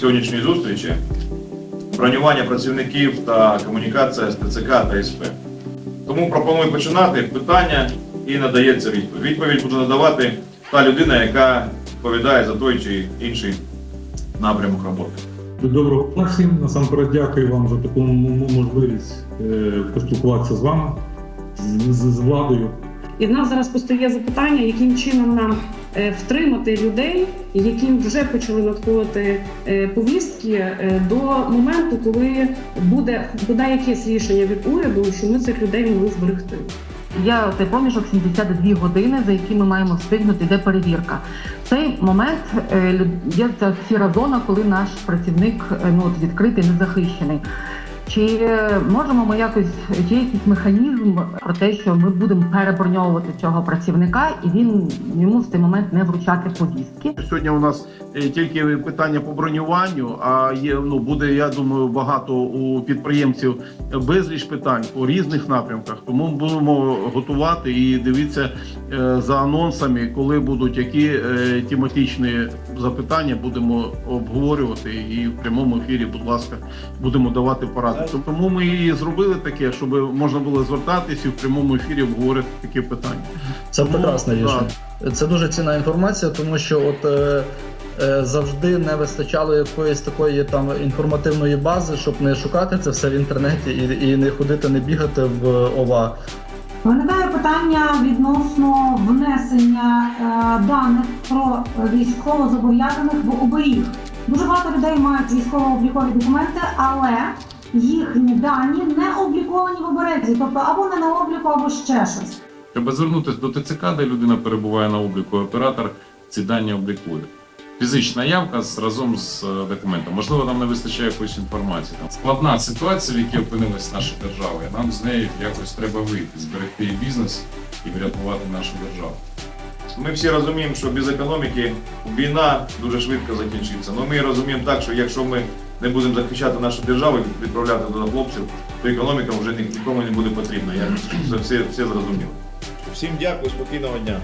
сьогоднішньої зустрічі бронювання працівників та комунікація з ТЦК та СП. Тому пропоную починати питання і надається відповідь. Відповідь буде надавати та людина, яка відповідає за той чи інший напрямок роботи. Доброго дня всім. Насамперед дякую вам за таку можливість е, поспілкуватися з вами, з владою. І в нас зараз постає запитання, яким чином нам е, втримати людей, яким вже почали надходити е, повістки е, до моменту, коли буде бодай якесь рішення від уряду, що ми цих людей могли зберегти. Є цей проміжок 72 години, за які ми маємо встигнути, йде перевірка. В цей момент є ця сіра зона, коли наш працівник ну, відкритий, не захищений. Чи е, можемо ми якось, чи якийсь механізм про те, що ми будемо переброньовувати цього працівника, і він йому в цей момент не вручати повістки? Сьогодні у нас е, тільки питання по бронюванню, а є ну буде, я думаю, багато у підприємців безліч питань по різних напрямках. Тому будемо готувати і дивіться е, за анонсами, коли будуть які тематичні запитання, будемо обговорювати і в прямому ефірі, будь ласка, будемо давати поради. Тому ми і зробили таке, щоб можна було звертатись і в прямому ефірі обговорити такі питання. Це Тому, прекрасне да. Це дуже цінна інформація, тому що от е, е, завжди не вистачало якоїсь такої там інформативної бази, щоб не шукати це все в інтернеті і, і не ходити, не бігати в ОВА. Виникає питання відносно внесення е, даних про військовозобов'язаних в оберіг. Дуже багато людей мають військово-облікові документи, але їхні дані не обліковані в оберезі, тобто або не на обліку, або ще щось. Треба звернутися до ТЦК, де людина перебуває на обліку, оператор ці дані облікує. Фізична явка разом з е, документом. Можливо, нам не вистачає якоїсь інформації. Там складна ситуація, в якій опинилась наша держава, нам з неї якось треба вийти, зберегти бізнес і врятувати нашу державу. Ми всі розуміємо, що без економіки війна дуже швидко закінчиться. Але ми розуміємо так, що якщо ми не будемо захищати нашу державу і відправляти туди хлопців, то економіка вже нікому не буде потрібна. Я це все, все зрозуміло. Всім дякую, спокійного дня.